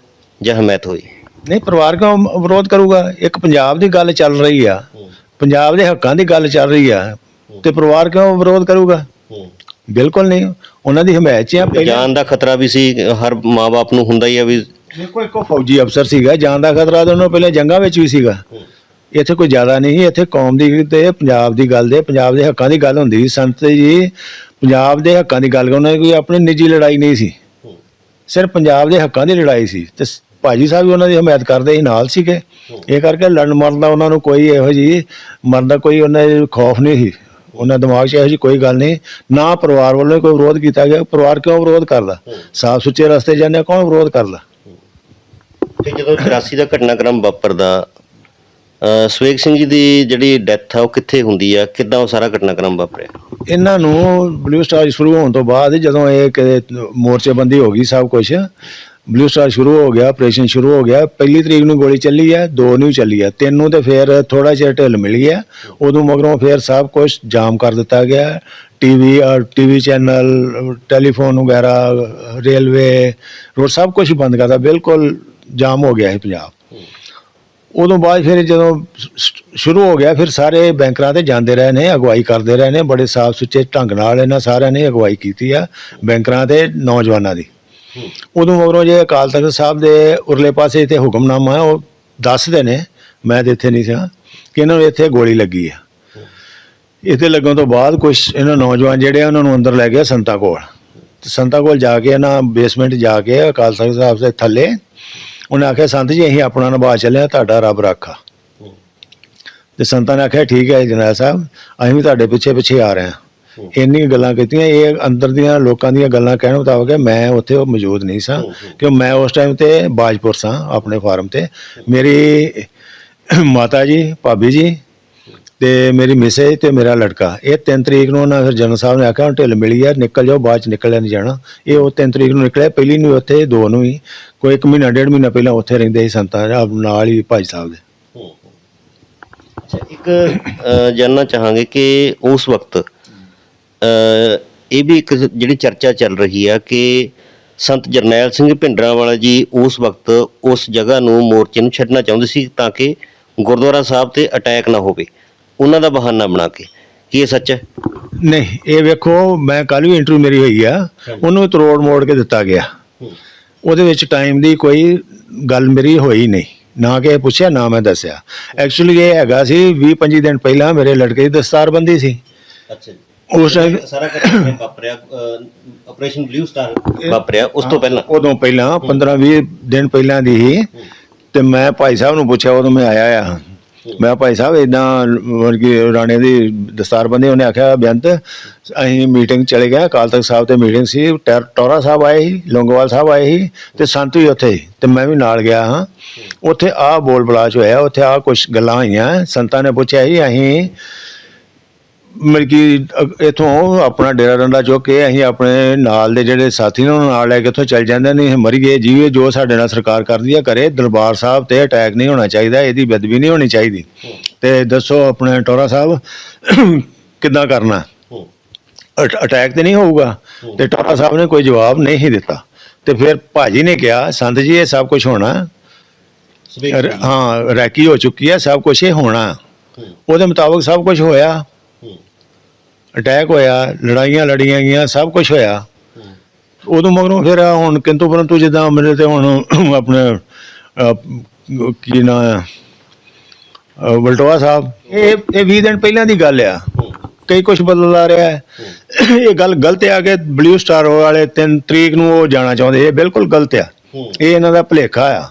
A: ਜਾਂ ਹਮਾਇਤ ਹੋਈ?
B: ਨਹੀਂ ਪਰਿਵਾਰ ਕਿਉਂ ਵਿਰੋਧ ਕਰੂਗਾ? ਇੱਕ ਪੰਜਾਬ ਦੀ ਗੱਲ ਚੱਲ ਰਹੀ ਆ ਪੰਜਾਬ ਦੇ ਹੱਕਾਂ ਦੀ ਗੱਲ ਚੱਲ ਰਹੀ ਆ ਤੇ ਪਰਿਵਾਰ ਕਿਉਂ ਵਿਰੋਧ ਕਰੂਗਾ? ਬਿਲਕੁਲ ਨਹੀਂ। ਉਹਨਾਂ ਦੀ ਹਮਾਇਤ 'ਚ ਆ
A: ਜਾਨ ਦਾ ਖਤਰਾ ਵੀ ਸੀ ਹਰ ਮਾਪੇ ਨੂੰ ਹੁੰਦਾ ਹੀ ਆ ਵੀ
B: ਦੇਖੋ ਇੱਕੋ ਫੌਜੀ ਅਫਸਰ ਸੀਗਾ ਜਾਨ ਦਾ ਖਤਰਾ ਤਾਂ ਉਹਨੂੰ ਪਹਿਲੇ ਜੰਗਾਂ ਵਿੱਚ ਵੀ ਸੀਗਾ। ਇੱਥੇ ਕੋਈ ਜ਼ਿਆਦਾ ਨਹੀਂ, ਇੱਥੇ ਕੌਮ ਦੀ ਤੇ ਪੰਜਾਬ ਦੀ ਗੱਲ ਦੇ, ਪੰਜਾਬ ਦੇ ਹੱਕਾਂ ਦੀ ਗੱਲ ਹੁੰਦੀ ਸੀ। ਸੰਤ ਜੀ, ਪੰਜਾਬ ਦੇ ਹੱਕਾਂ ਦੀ ਗੱਲ ਉਹਨਾਂ ਦੀ ਕੋਈ ਆਪਣੀ ਨਿੱਜੀ ਲੜਾਈ ਨਹੀਂ ਸੀ। ਸਿਰਫ ਪੰਜਾਬ ਦੇ ਹੱਕਾਂ ਦੀ ਲੜਾਈ ਸੀ। ਤੇ ਸ- ਭਾਜੀ ਸਾਹਿਬ ਵੀ ਉਹਨਾਂ ਦੀ ਹਮਾਇਤ ਕਰਦੇ ਸੀ, ਨਾਲ ਸੀਗੇ। ਇਹ ਕਰਕੇ ਲੜਨ ਮਰਨ ਦਾ ਉਹਨਾਂ ਨੂੰ ਕੋਈ ਇਹੋ ਜੀ ਮਰਨ ਦਾ ਕੋਈ ਉਹਨਾਂ ਦੇ ਖੌਫ ਨਹੀਂ ਸੀ। ਉਹਨਾਂ ਦਿਮਾਗ 'ਚ ਇਹੋ ਜੀ ਕੋਈ ਗੱਲ ਨਹੀਂ। ਨਾ ਪਰਿਵਾਰ ਵੱਲੋਂ ਕੋਈ ਵਿਰੋਧ ਕੀਤਾ ਗਿਆ। ਪਰਿਵਾਰ ਕਿਉਂ ਵਿਰੋਧ ਕਰਦਾ? ਸਾਫ਼ ਸੁੱਚੇ ਰਸਤੇ ਜਾਂਦੇ ਕੌਣ ਵਿਰੋਧ ਕਰਦਾ?
A: ਤੇ ਜਦੋਂ 84 ਦਾ ਘਟਨਾਕ੍ਰਮ ਵਾਪਰਦਾ ਸਵੇਗ ਸਿੰਘ ਜੀ ਦੀ ਜਿਹੜੀ ਡੈਥ ਆ, ਉਹ ਕਿੱਥੇ ਹੁੰਦੀ ਆ? ਕਿੱਦਾਂ ਉਹ ਸਾਰਾ ਘਟਨਾਕ੍ਰਮ ਵਾਪਰਿਆ?
B: ਇਹਨਾਂ ਨੂੰ ਬਲੂ ਸਟਾਰ ਸ਼ੁਰੂ ਹੋਣ ਤੋਂ ਬਾਅਦ ਜਦੋਂ ਇਹ ਕਿਤੇ ਮੋਰਚੇਬੰਦੀ ਹੋ ਗਈ ਸਭ ਕੁਝ ਬਲੂ ਸਟਾਰ ਸ਼ੁਰੂ ਹੋ ਗਿਆ ਆਪਰੇਸ਼ਨ ਸ਼ੁਰੂ ਹੋ ਗਿਆ, ਪਹਿਲੀ ਤਰੀਕ ਨੂੰ ਗੋਲੀ ਚੱਲੀ ਹੈ ਦੋ ਨੂੰ ਚੱਲੀ ਹੈ ਤਿੰਨ ਨੂੰ ਤੇ ਫਿਰ ਥੋੜਾ ਜਿਹਾ ਢਿੱਲ ਮਿਲ ਗਿਆ ਉਦੋਂ ਮਗਰੋਂ ਫਿਰ ਸਭ ਕੁਝ ਜਾਮ ਕਰ ਦਿੱਤਾ ਗਿਆ। ਟੀਵੀ ਔਰ ਟੀਵੀ ਚੈਨਲ ਟੈਲੀਫੋਨ ਵਗੈਰਾ ਰੇਲਵੇ ਰੋਡ ਸਭ ਕੁਝ ਬੰਦ ਕਰਤਾ। ਬਿਲਕੁਲ ਜਾਮ ਹੋ ਗਿਆ ਹੈ ਪੰਜਾਬ। ਉਦੋਂ ਬਾਅਦ ਫਿਰ ਜਦੋਂ ਸ਼- ਸ਼ੁਰੂ ਹੋ ਗਿਆ, ਫਿਰ ਸਾਰੇ ਬੈਂਕਰਾਂ ਤੇ ਜਾਂਦੇ ਰਹੇ ਨੇ, ਅਗਵਾਈ ਕਰਦੇ ਰਹੇ ਨੇ, ਬੜੇ ਸਾਫ਼ ਸੁੱਚੇ ਢੰਗ ਨਾਲ ਇਹਨਾਂ ਸਾਰਿਆਂ ਨੇ ਅਗਵਾਈ ਕੀਤੀ ਆ, ਬੈਂਕਰਾਂ ਤੇ ਨੌਜਵਾਨਾਂ ਦੀ। ਉਦੋਂ ਮਗਰੋਂ ਜੇ ਅਕਾਲ ਤਖਤ ਸਾਹਿਬ ਦੇ ਉਰਲੇ ਪਾਸੇ ਇੱਥੇ ਹੁਕਮਨਾਮਾ ਉਹ ਦੱਸਦੇ ਨੇ, ਮੈਂ ਤੇ ਇੱਥੇ ਨਹੀਂ ਸੀ, ਕਿ ਇਹਨਾਂ ਨੂੰ ਇੱਥੇ ਗੋਲੀ ਲੱਗੀ ਆ। ਇੱਥੇ ਲੱਗਣ ਤੋਂ ਬਾਅਦ ਕੁਝ ਇਹਨਾਂ ਨੌਜਵਾਨ ਜਿਹੜੇ ਆ, ਉਹਨਾਂ ਨੂੰ ਅੰਦਰ ਲੈ ਗਏ ਸੰਤਾ ਕੋਲ। ਤੇ ਸੰਤਾਂ ਕੋਲ ਜਾ ਕੇ, ਇਹਨਾਂ ਬੇਸਮੈਂਟ ਜਾ ਕੇ ਅਕਾਲ ਤਖਤ ਸਾਹਿਬ ਦੇ ਥੱਲੇ ਉਹਨੇ ਆਖਿਆ ਸੰਤ ਜੀ ਅਸੀਂ ਆਪਣਾ ਨਿਭਾ ਚੱਲੇ ਹਾਂ ਤੁਹਾਡਾ ਰੱਬ ਰਾਖਾ। ਤੇ ਸੰਤਾਂ ਨੇ ਆਖਿਆ ਠੀਕ ਹੈ ਜਨਾਬ ਸਾਹਿਬ ਅਸੀਂ ਵੀ ਤੁਹਾਡੇ ਪਿੱਛੇ ਪਿੱਛੇ ਆ ਰਹੇ ਹਾਂ। ਇੰਨੀ ਗੱਲਾਂ ਕੀਤੀਆਂ ਇਹ ਅੰਦਰ ਦੀਆਂ ਲੋਕਾਂ ਦੀਆਂ ਗੱਲਾਂ ਕਹਿਣ ਮੁਤਾਬਕ ਮੈਂ ਉੱਥੇ ਮੌਜੂਦ ਨਹੀਂ ਸਾਂ ਕਿਉਂ ਮੈਂ ਉਸ ਟਾਈਮ ਤੇ ਬਾਜਪੁਰ ਸਾਂ ਆਪਣੇ ਫਾਰਮ ਤੇ। ਮੇਰੀ ਮਾਤਾ ਜੀ ਭਾਬੀ ਜੀ ਤੇ ਮੇਰੀ ਮਿਸੇਜ ਤੇ ਮੇਰਾ ਲੜਕਾ। ਇਹ 3 ਤਰੀਕ ਨੂੰ ਉਹਨਾਂ ਫਿਰ ਜਨਰਲ ਸਾਹਿਬ ਨੇ ਆਖਿਆ ਹੁਣ ਢਿੱਲ ਮਿਲੀ ਆ ਨਿਕਲ ਜਾਓ ਬਾਅਦ ਚ ਨਿਕਲਿਆ ਨਹੀਂ ਜਾਣਾ। ਇਹ ਉਹ 3 ਤਰੀਕ ਨੂੰ ਨਿਕਲਿਆ ਪਹਿਲੀ ਨੂੰ ਉੱਥੇ ਦੋ ਨੂੰ ਹੀ। ਕੋਈ ਇੱਕ ਮਹੀਨਾ ਡੇਢ ਮਹੀਨਾ ਪਹਿਲਾਂ ਉੱਥੇ ਰਹਿੰਦੇ ਸੀ ਸੰਤਾਂ ਦੇ, ਨਾਲ ਹੀ ਭਾਈ ਸਾਹਿਬ ਦੇ।
A: ਅੱਛਾ ਇੱਕ ਅ, ਜਾਨਣਾ ਚਾਹਾਂਗੇ ਕਿ ਉਸ ਵਕਤ ਅ, ਇਹ ਵੀ ਇੱਕ ਜਿਹੜੀ ਚਰਚਾ ਚੱਲ ਰਹੀ ਆ ਕਿ ਸੰਤ ਜਰਨੈਲ ਸਿੰਘ ਭਿੰਡਰਾਂਵਾਲਾ ਜੀ ਉਸ ਵਕਤ ਉਸ ਜਗ੍ਹਾ ਨੂੰ ਮੋਰਚੇ ਨੂੰ ਛੱਡਣਾ ਚਾਹੁੰਦੇ ਸੀ ਤਾਂ ਕਿ ਗੁਰਦੁਆਰਾ ਸਾਹਿਬ ਤੇ ਅਟੈਕ ਨਾ ਹੋਵੇ। ਉਹਨਾਂ ਦਾ ਬਹਾਨਾ ਬਣਾ ਕੇ। ਕੀ ਇਹ ਸੱਚ ਹੈ?
B: ਨਹੀਂ ਇਹ ਵੇਖੋ ਮੈਂ ਕੱਲ ਵੀ ਇੰਟਰਵਿਊ ਮੇਰੀ ਹੋਈ ਆ। ਉਹਨੂੰ ਤਰੋੜ ਮੋੜ ਕੇ ਦਿੱਤਾ ਗਿਆ। ਉਹਦੇ ਵਿੱਚ ਟਾਈਮ ਦੀ ਕੋਈ ਗੱਲ ਮੇਰੀ ਹੋਈ ਨਹੀਂ। ਨਾ ਕਿ ਪੁੱਛਿਆ ਨਾ ਮੈਂ ਦੱਸਿਆ। ਐਕਚੁਅਲੀ ਇਹ ਹੈਗਾ ਸੀ 20 25 ਦਿਨ ਪਹਿਲਾਂ ਮੇਰੇ ਲੜਕੇ ਦੀ ਦਸਤਾਰਬੰਦੀ ਸੀ।
A: ਅੱਛਾ ਜੀ।
B: ਉਸ ਟਾਈਮ
A: ਸਾਰਾ ਵਾਪਰਿਆ? ਆਪਰੇਸ਼ਨ ਬਲੂ ਸਟਾਰ ਵਾਪਰਿਆ ਉਸ ਤੋਂ ਪਹਿਲਾਂ?
B: ਉਦੋਂ ਪਹਿਲਾਂ 15 20 ਦਿਨ ਪਹਿਲਾਂ ਦੀ ਹੀ। ਤੇ ਮੈਂ ਭਾਈ ਸਾਹਿਬ ਨੂੰ ਪੁੱਛਿਆ ਉਦੋਂ ਮੈਂ ਆਇਆ ਆ। ਮੈਂ ਭਾਈ ਸਾਹਿਬ ਇਦਾਂ ਵਰਗੀ ਰਾਣੇ ਦੀ ਦਸਤਾਰ ਦਸਤਾਰਬੰਦੀ ਉਹਨੇ ਆਖਿਆ ਬੇਅੰਤ, ਅਸੀਂ ਮੀਟਿੰਗ ਚਲੇ ਗਏ, ਅਕਾਲ ਤਖਤ ਸਾਹਿਬ ਤੇ ਮੀਟਿੰਗ ਸੀ, ਟੈ- ਟੋਰਾ ਸਾਹਿਬ ਆਏ ਸੀ, ਲੌਂਗੋਵਾਲ ਸਾਹਿਬ ਆਏ ਸੀ, ਤੇ ਸੰਤ ਵੀ ਉੱਥੇ ਸੀ, ਤੇ ਮੈਂ ਵੀ ਨਾਲ ਗਿਆ ਹਾਂ। ਉੱਥੇ ਆਹ ਬੋਲ ਬਲਾਚ ਹੋਇਆ, ਉੱਥੇ ਆਹ ਕੁਝ ਗੱਲਾਂ ਹੋਈਆਂ, ਸੰਤਾਂ ਨੇ ਪੁੱਛਿਆ ਸੀ ਅਸੀਂ ਮਤਲਬ ਕਿ ਅ- ਇੱਥੋਂ ਆਪਣਾ ਡੇਰਾ ਡੰਡਾ ਚੁੱਕ ਕੇ ਅਸੀਂ ਆਪਣੇ ਨਾਲ ਦੇ ਜਿਹੜੇ ਸਾਥੀ ਨੇ ਉਹਨਾਂ ਨਾਲ ਲੈ ਕੇ ਇੱਥੋਂ ਚੱਲ ਜਾਂਦੇ ਨੇ ਮਰੀ ਗਏ। ਜੀਵੇ ਜੋ ਸਾਡੇ ਨਾਲ ਸਰਕਾਰ ਕਰਦੀ ਆ ਕਰੇ ਦਰਬਾਰ ਸਾਹਿਬ ਤੇ ਅਟੈਕ ਨਹੀਂ ਹੋਣਾ ਚਾਹੀਦਾ ਇਹਦੀ ਬਦਬੀ ਨਹੀਂ ਹੋਣੀ ਚਾਹੀਦੀ। ਤੇ ਦੱਸੋ ਆਪਣੇ ਟੋਰਾ ਸਾਹਿਬ ਕਿੱਦਾਂ ਕਰਨਾ? ਅਟੈਕ ਤੇ ਨਹੀਂ ਹੋਊਗਾ। ਤੇ ਟੋਰਾ ਸਾਹਿਬ ਨੇ ਕੋਈ ਜਵਾਬ ਨਹੀਂ ਦਿੱਤਾ। ਤੇ ਫਿਰ ਭਾਜੀ ਨੇ ਕਿਹਾ ਸੰਤ ਜੀ ਇਹ ਸਭ ਕੁਝ ਹੋਣਾ। ਹਾਂ ਰੈਕੀ ਹੋ ਚੁੱਕੀ ਹੈ ਸਭ ਕੁਝ ਇਹ ਹੋਣਾ। ਉਹਦੇ ਮੁਤਾਬਕ ਸਭ ਕੁਝ ਹੋਇਆ। ਅਟੈਕ ਹੋਇਆ ਲੜਾਈਆਂ ਲੜੀਆਂ ਗਈਆਂ ਸਭ ਕੁਝ ਹੋਇਆ। ਉਦੋਂ ਮਗਰੋਂ ਫਿਰ ਆਹ ਹੁਣ ਕਿੰਤੂ ਪਰੰਤੂ ਜਿੱਦਾਂ ਮੇਰੇ ਤੇ ਹੁਣ ਆਪਣੇ ਅਹ, ਕੀ ਨਾਂ ਅਹ, ਵਲਟੋਆ ਸਾਹਿਬ। ਇਹ ਇਹ 20 ਦਿਨ ਪਹਿਲਾਂ ਦੀ ਗੱਲ ਆ। ਕਈ ਕੁਝ ਬਦਲ ਆ ਰਿਹਾ ਹੈ। ਇਹ ਗੱਲ ਗਲਤ ਆ ਕਿ ਬਲੂ ਸਟਾਰ ਵਾਲੇ 3 ਤਰੀਕ ਨੂੰ ਉਹ ਜਾਣਾ ਚਾਹੁੰਦੇ। ਇਹ ਬਿਲਕੁਲ ਗਲਤ ਆ। ਇਹ ਇਹਨਾਂ ਦਾ ਭੁਲੇਖਾ ਆ।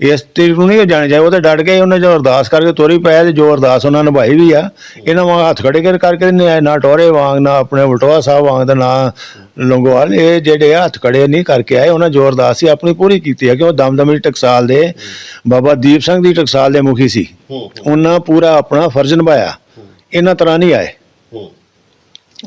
B: ਇਸ ਤਰੀਕ ਨੂੰ ਨਹੀਂ ਜਾਣੇ ਚਾਹੀਦੇ ਉਹ ਤੇ ਡਟ ਗਏ ਉਹਨੇ ਜੋ ਅਰਦਾਸ ਕਰਕੇ ਤੋਰੀ ਪਾਇਆ ਤੇ ਜੋ ਅਰਦਾਸ ਉਹਨਾਂ ਨਿਭਾਈ ਵੀ ਆ ਇਹਨਾਂ ਵਾਂਗ ਹੱਥ ਖੜੇ ਕਰ ਕਰਕੇ ਨਾ ਟੋਰੇ ਵਾਂਗ ਨਾ ਆਪਣੇ ਵਟੋਆ ਸਾਹਿਬ ਵਾਂਗ ਤੇ ਨਾ ਲੰਗੋਵਾਲ। ਇਹ ਜਿਹੜੇ ਹੱਥ ਖੜੇ ਨਹੀਂ ਕਰਕੇ ਆਏ ਉਹਨਾਂ ਜੋ ਅਰਦਾਸ ਸੀ ਆਪਣੀ ਪੂਰੀ ਕੀਤੀ ਹੈ ਕਿ ਉਹ ਦਮਦਮੀ ਟਕਸਾਲ ਦੇ ਬਾਬਾ ਦੀਪ ਸਿੰਘ ਦੀ ਟਕਸਾਲ ਦੇ ਮੁਖੀ ਸੀ। ਉਹਨਾਂ ਪੂਰਾ ਆਪਣਾ ਫਰਜ਼ ਨਿਭਾਇਆ। ਇਹਨਾਂ ਤਰ੍ਹਾਂ ਨਹੀਂ ਆਏ।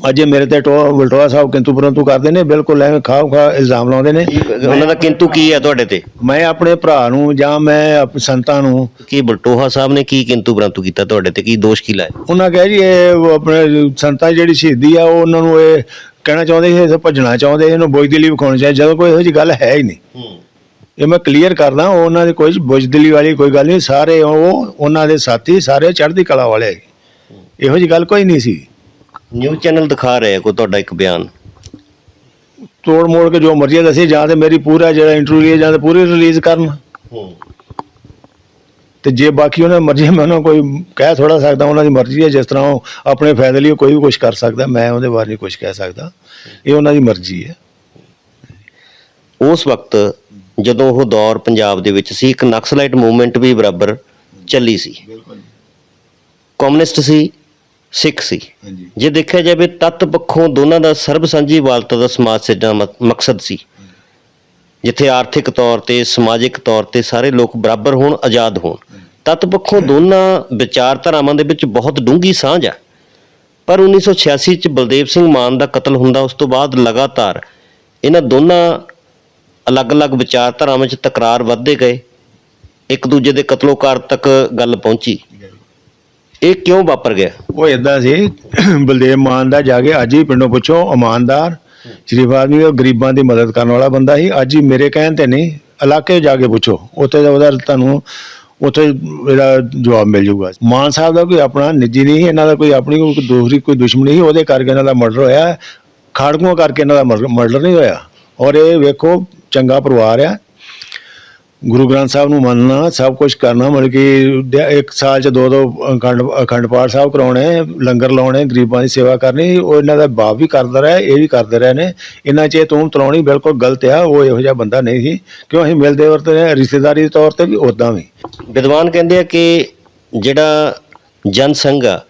B: ਅੱਜ ਮੇਰੇ ਤੇ ਟੋ ਵਲਟੋਆ ਸਾਹਿਬ ਕਿੰਤੂ ਪਰੰਤੂ ਕਰਦੇ ਨੇ ਬਿਲਕੁਲ ਐਵੇਂ ਖਾਓ ਖਾ ਇਲਜ਼ਾਮ ਲਾਉਂਦੇ ਨੇ।
A: ਉਹਨਾਂ ਦਾ ਕਿੰਤੂ ਕੀ ਹੈ ਤੁਹਾਡੇ ਤੇ?
B: ਮੈਂ ਆਪਣੇ ਭਰਾ ਨੂੰ ਜਾਂ ਮੈਂ ਆਪ- ਸੰਤਾਂ ਨੂੰ
A: ਕੀ ਬਲਟੋਹਾ ਸਾਹਿਬ ਨੇ ਕੀ ਕਿੰਤੂ ਬ੍ਰੰਤੂ ਕੀਤਾ ਤੁਹਾਡੇ ਤੇ? ਕੀ ਦੋਸ਼ ਕੀ ਲਾਇਆ?
B: ਉਹਨਾਂ ਕਹੇ ਜੀ ਇਹ ਉਹ ਆਪਣੇ ਸੰਤਾਂ ਦੀ ਜਿਹੜੀ ਸ਼ਹੀਦੀ ਆ ਉਹ ਉਹਨਾਂ ਨੂੰ ਇਹ ਕਹਿਣਾ ਚਾਹੁੰਦੇ ਸੀ ਇਹ ਭੱਜਣਾ ਚਾਹੁੰਦੇ ਇਹਨੂੰ ਬੁਝਦਿਲੀ ਵਿਖਾਉਣੀ ਚਾਹੀਦੀ ਜਦੋਂ ਕੋਈ ਇਹੋ ਜਿਹੀ ਗੱਲ ਹੈ ਹੀ ਨਹੀਂ। ਇਹ ਮੈਂ ਕਲੀਅਰ ਕਰਦਾ ਉਹ ਉਹਨਾਂ ਦੀ ਕੋਈ ਬੁਝਦਿਲੀ ਵਾਲੀ ਕੋਈ ਗੱਲ ਨਹੀਂ ਸਾਰੇ ਉਹ ਉਹਨਾਂ ਦੇ ਸਾਥੀ ਸਾਰੇ ਚੜ੍ਹਦੀ ਕਲਾ ਵਾਲੇ ਇਹੋ ਜਿਹੀ ਗੱਲ ਕੋਈ ਨਹੀਂ ਸੀ।
A: ਨਿਊਜ਼ ਚੈਨਲ ਦਿਖਾ ਰਿਹਾ ਕੋਈ ਤੁਹਾਡਾ ਇੱਕ ਬਿਆਨ?
B: ਤੋੜ ਮੋੜ ਕੇ ਜੋ ਮਰਜ਼ੀ ਦੱਸੀ ਜਾਂ ਤੇ ਮੇਰੀ ਪੂਰਾ ਜਿਹੜਾ ਇੰਟਰਵਿਊ ਜਾਂ ਤੇ ਪੂਰੀ ਰਿਲੀਜ਼ ਕਰਨ।
A: ਹੂੰ।
B: ਤੇ ਜੇ ਬਾਕੀ ਉਹਨਾਂ ਦੀ ਮਰਜ਼ੀ ਹੈ, ਮੈਂ ਉਹਨਾਂ ਨੂੰ ਕੋਈ ਕਹਿ ਥੋੜਾ ਸਕਦਾ ਉਹਨਾਂ ਦੀ ਮਰਜ਼ੀ ਹੈ ਜਿਸ ਤਰ੍ਹਾਂ ਉਹ ਆਪਣੇ ਫਾਇਦੇ ਲਈ ਕੋਈ ਵੀ ਕੁਝ ਕਰ ਸਕਦਾ ਮੈਂ ਉਹਦੇ ਬਾਰੇ ਨਹੀਂ ਕੁਝ ਕਹਿ ਸਕਦਾ। ਇਹ ਉਹਨਾਂ ਦੀ ਮਰਜ਼ੀ ਹੈ।
A: ਉਸ ਵਕਤ ਜਦੋਂ ਉਹ ਦੌਰ ਪੰਜਾਬ ਦੇ ਵਿੱਚ ਸੀ ਇੱਕ ਨਕਸਲਾਈਟ ਮੂਵਮੈਂਟ ਵੀ ਬਰਾਬਰ ਚੱਲੀ ਸੀ। ਕਮਿਊਨਿਸਟ ਸੀ ਸਿੱਖ ਸੀ। ਜੇ ਦੇਖਿਆ ਜਾਵੇ ਤੱਤ ਪੱਖੋਂ ਦੋਨਾਂ ਦਾ ਸਰਬ ਸਾਂਝੀ ਵਾਲਤਾ ਦਾ ਸਮਾਜ ਸਿਰਜਣਾ ਮਕਸਦ ਸੀ। ਜਿੱਥੇ ਆਰਥਿਕ ਤੌਰ ਤੇ ਸਮਾਜਿਕ ਤੌਰ ਤੇ ਸਾਰੇ ਲੋਕ ਬਰਾਬਰ ਹੋਣ ਆਜ਼ਾਦ ਹੋਣ। ਤੱਤ ਪੱਖੋਂ ਦੋਨਾਂ ਵਿਚਾਰਧਾਰਾਵਾਂ ਦੇ ਵਿੱਚ ਬਹੁਤ ਡੂੰਘੀ ਸਾਂਝ ਹੈ ਪਰ 1986 ਚ ਬਲਦੇਵ ਸਿੰਘ ਮਾਨ ਦਾ ਕਤਲ ਹੁੰਦਾ ਉਸ ਤੋਂ ਬਾਅਦ ਲਗਾਤਾਰ ਇਹਨਾਂ ਦੋਨਾਂ ਅਲੱਗ-ਅਲੱਗ ਵਿਚਾਰਧਾਰਾਵਾਂ 'ਚ ਤਕਰਾਰ ਵੱਧਦੇ ਗਏ। ਇੱਕ ਦੂਜੇ ਦੇ ਕਤਲੋਕਾਰ ਤੱਕ ਗੱਲ ਪਹੁੰਚੀ। ਇਹ ਕਿਉਂ ਵਾਪਰ ਗਿਆ?
B: ਉਹ ਇਦਾਂ ਸੀ ਬਲਦੇਵ ਮਾਨ ਦਾ ਜਾ ਕੇ ਅੱਜ ਹੀ ਪਿੰਡੋਂ ਪੁੱਛੋ ਇਮਾਨਦਾਰ ਸ਼ਰੀਫ ਆਦਮੀ ਉਹ ਗਰੀਬਾਂ ਦੀ ਮਦਦ ਕਰਨ ਵਾਲਾ ਬੰਦਾ ਸੀ। ਅੱਜ ਹੀ ਮੇਰੇ ਕਹਿਣ ਤੇ ਨਹੀਂ ਇਲਾਕੇ ਜਾ ਕੇ ਪੁੱਛੋ। ਉੱਥੇ ਦਾ ਉਹਦਾ ਤੁਹਾਨੂੰ ਉੱਥੇ ਇਹਦਾ ਜਵਾਬ ਮਿਲ ਜਾਊਗਾ। ਮਾਨ ਸਾਹਿਬ ਦਾ ਕੋਈ ਆਪਣਾ ਨਿੱਜੀ ਨਹੀਂ ਸੀ, ਇਹਨਾਂ ਦਾ ਕੋਈ ਆਪਣੀ ਕੋਈ ਦੂਸਰੀ ਕੋਈ ਦੁਸ਼ਮਣੀ ਸੀ ਉਹਦੇ ਕਰਕੇ ਇਹਨਾਂ ਦਾ ਮਰਡਰ ਹੋਇਆ। ਖਾੜਕੂਆਂ ਕਰਕੇ ਇਹਨਾਂ ਦਾ ਮਰਡਰ ਨਹੀਂ ਹੋਇਆ। ਔਰ ਇਹ ਵੇਖੋ ਚੰਗਾ ਪਰਿਵਾਰ ਆ। ਗੁਰੂ ਗ੍ਰੰਥ ਸਾਹਿਬ ਨੂੰ ਮੰਨਣਾ, ਸਭ ਕੁਝ ਕਰਨਾ, ਮਤਲਬ ਕਿ ਇੱਕ ਸਾਲ ਚ ਦੋ ਦੋ ਅਖੰਡ ਅਖੰਡ ਪਾਠ ਸਾਹਿਬ ਕਰਾਉਣੇ, ਲੰਗਰ ਲਾਉਣੇ, ਗਰੀਬਾਂ ਦੀ ਸੇਵਾ ਕਰਨੀ, ਉਹ ਇਹਨਾਂ ਦਾ ਬਾਪ ਵੀ ਕਰਦਾ ਰਿਹਾ, ਇਹ ਵੀ ਕਰਦੇ ਰਹੇ ਨੇ। ਇਹਨਾਂ 'ਚ ਇਹ ਤੂੰ ਤਲਾਉਣੀ ਬਿਲਕੁਲ ਗਲਤ ਆ, ਉਹ ਇਹੋ ਜਿਹਾ ਬੰਦਾ ਨਹੀਂ ਸੀ। ਕਿਉਂ ਅਸੀਂ ਮਿਲਦੇ ਵਰਤਦੇ ਰਿਸ਼ਤੇਦਾਰੀ ਦੇ ਤੌਰ ਤੇ ਵੀ ਉਦਾਂ ਵੀ।
A: ਵਿਦਵਾਨ ਕਹਿੰਦੇ ਆ ਕਿ ਜਿਹੜਾ ਜਨ ਸੰਘ ਆ,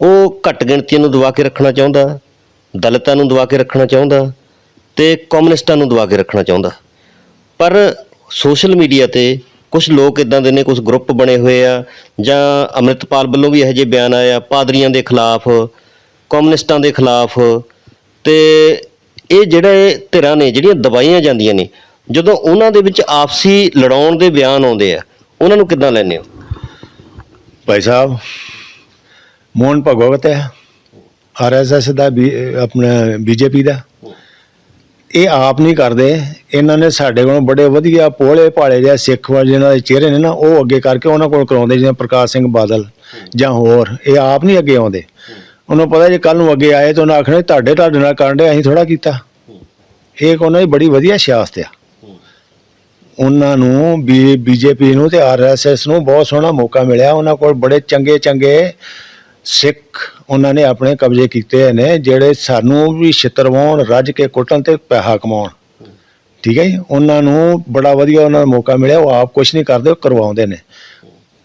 A: ਉਹ ਘੱਟ ਗਿਣਤੀਆਂ ਨੂੰ ਦਬਾ ਕੇ ਰੱਖਣਾ ਚਾਹੁੰਦਾ, ਦਲਿਤਾਂ ਨੂੰ ਦਬਾ ਕੇ ਰੱਖਣਾ ਚਾਹੁੰਦਾ ਤੇ ਕਮਿਊਨਿਸਟਾਂ ਨੂੰ ਦਬਾ ਕੇ ਰੱਖਣਾ ਚਾਹੁੰਦਾ। ਪਰ ਸੋਸ਼ਲ ਮੀਡੀਆ ਤੇ ਕੁਝ ਲੋਕ ਇਦਾਂ ਦੇ ਨੇ ਕੁਝ ਗਰੁੱਪ ਬਣੇ ਹੋਏ ਆ, ਜਾਂ ਅੰਮ੍ਰਿਤਪਾਲ ਵੱਲੋਂ ਵੀ ਇਹੋ ਜਿਹੇ ਬਿਆਨ ਆਏ ਆ, ਪਾਦਰੀਆਂ ਦੇ ਖਿਲਾਫ, ਕਮਿਊਨਿਸਟਾਂ ਦੇ ਖਿਲਾਫ, ਤੇ ਇਹ ਜਿਹੜੇ ਧਿਰਾਂ ਨੇ, ਜਿਹੜੀਆਂ ਦਬਾਈਆਂ ਜਾਂਦੀਆਂ ਨੇ, ਜਦੋਂ ਉਹਨਾਂ ਦੇ ਵਿੱਚ ਆਪਸੀ ਲੜਾਉਣ ਦੇ ਬਿਆਨ ਆਉਂਦੇ ਆ, ਉਹਨਾਂ ਨੂੰ ਕਿੱਦਾਂ ਲੈਂਦੇ ਹੋ?
B: ਭਾਈ ਸਾਹਿਬ, ਮੋਹਨ ਭਗਵਤ ਹੈ ਆਰਐਸਐਸ ਦਾ ਵੀ ਆਪਣਾ ਬੀਜੇਪੀ ਦਾ। ਇਹ ਆਪ ਨਹੀਂ ਕਰਦੇ। ਇਹਨਾਂ ਨੇ ਸਾਡੇ ਕੋਲੋਂ ਬੜੇ ਵਧੀਆ ਪੋਲੇ ਭਾਲੇ ਜਿਹੇ ਸਿੱਖ ਵਾ ਜਿਹਨਾਂ ਦੇ ਚਿਹਰੇ ਨੇ ਨਾ, ਉਹ ਅੱਗੇ ਕਰਕੇ ਉਹਨਾਂ ਕੋਲ ਕਰਾਉਂਦੇ, ਜਿਵੇਂ ਪ੍ਰਕਾਸ਼ ਸਿੰਘ ਬਾਦਲ ਜਾਂ ਹੋਰ। ਇਹ ਆਪ ਨਹੀਂ ਅੱਗੇ ਆਉਂਦੇ। ਉਹਨੂੰ ਪਤਾ ਜੇ ਕੱਲ ਨੂੰ ਅੱਗੇ ਆਏ ਤਾਂ ਉਹਨਾਂ ਆਖਣਾ, ਤੁਹਾਡੇ ਤੁਹਾਡੇ ਨਾਲ ਕਰਨ ਦੇ ਅਸੀਂ ਥੋੜਾ ਕੀਤਾ। ਇਹ ਇੱਕ ਉਹਨਾਂ ਦੀ ਬੜੀ ਵਧੀਆ ਸਿਆਸਤ ਆ। ਉਹਨਾਂ ਨੂੰ ਬੀ, ਬੀਜੇਪੀ ਨੂੰ ਤੇ ਆਰਐਸਐਸ ਨੂੰ ਬਹੁਤ ਸੋਹਣਾ ਮੌਕਾ ਮਿਲਿਆ। ਉਹਨਾਂ ਕੋਲ ਬੜੇ ਚੰਗੇ ਚੰਗੇ ਸਿੱਖ ਉਹਨਾਂ ਨੇ ਆਪਣੇ ਕਬਜ਼ੇ ਕੀਤੇ ਨੇ, ਜਿਹੜੇ ਸਾਨੂੰ ਵੀ ਛਿੱਤਰਵਾਉਣ, ਰੱਜ ਕੇ ਕੁੱਟਣ ਤੇ ਪੈਸਾ ਕਮਾਉਣ। ਠੀਕ ਹੈ ਜੀ? ਉਹਨਾਂ ਨੂੰ ਬੜਾ ਵਧੀਆ ਉਹਨਾਂ ਨੂੰ ਮੌਕਾ ਮਿਲਿਆ, ਉਹ ਆਪ ਕੁਝ ਨਹੀਂ ਕਰਦੇ, ਉਹ ਕਰਵਾਉਂਦੇ ਨੇ।